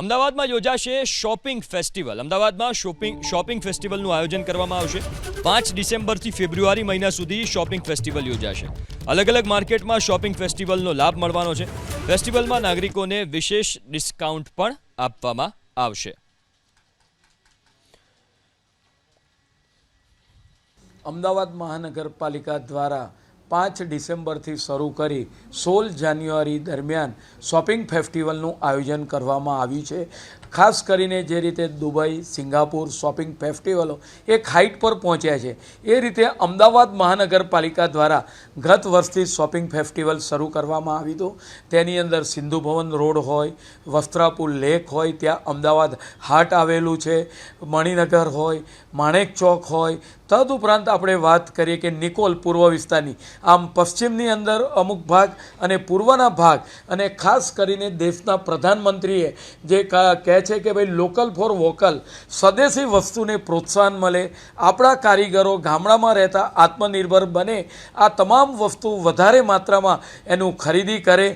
અમદાવાદમાં યોજાશે shopping festival. અમદાવાદમાં શોપિંગ શોપિંગ ફેસ્ટિવલનું આયોજન કરવામાં આવશે. પાંચ ડિસેમ્બરથી ફેબ્રુઆરી મહિના સુધી શોપિંગ ફેસ્ટિવલ યોજાશે. અલગ અલગ માર્કેટમાં શોપિંગ ફેસ્ટિવલનો લાભ મળવાનો છે. ફેસ્ટિવલમાં નાગરિકોને વિશેષ ડિસ્કાઉન્ટ પણ આપવામાં આવશે. અમદાવાદ મહાનગરપાલિકા દ્વારા પાંચ ડિસેમ્બરથી શરૂ કરી સોળ જાન્યુઆરી દરમિયાન શોપિંગ ફેસ્ટિવલનું આયોજન કરવામાં આવ્યું છે. ખાસ કરીને જે રીતે દુબઈ, સિંગાપુર શોપિંગ ફેસ્ટિવલો એક હાઇટ પર પહોંચ્યા છે. એ રીતે અમદાવાદ મહાનગરપાલિકા દ્વારા ગત વર્ષથી શોપિંગ ફેસ્ટિવલ શરૂ કરવામાં આવ્યું હતું. તેની અંદર સિંધુ ભવન રોડ હોય, વસ્ત્રાપુર લેક હોય, ત્યાં અમદાવાદ હાટ આવેલું છે, મણિનગર હોય, માણેક ચોક હોય. તદુપરાંત આપણે વાત કરીએ કે નિકોલ પૂર્વ વિસ્તારની. આમ પશ્ચિમની અંદર અમુક ભાગ અને પૂર્વના ભાગ અને ખાસ કરીને દેશના પ્રધાનમંત્રીએ જે કહે છે કે ભાઈ લોકલ ફોર વોકલ સ્વદેશી વસ્તુને પ્રોત્સાહન મળે, આપણા કારીગરો ગામડામાં રહેતા આત્મનિર્ભર બને, આ તમામ વસ્તુ વધારે માત્રામાં એનું ખરીદી કરે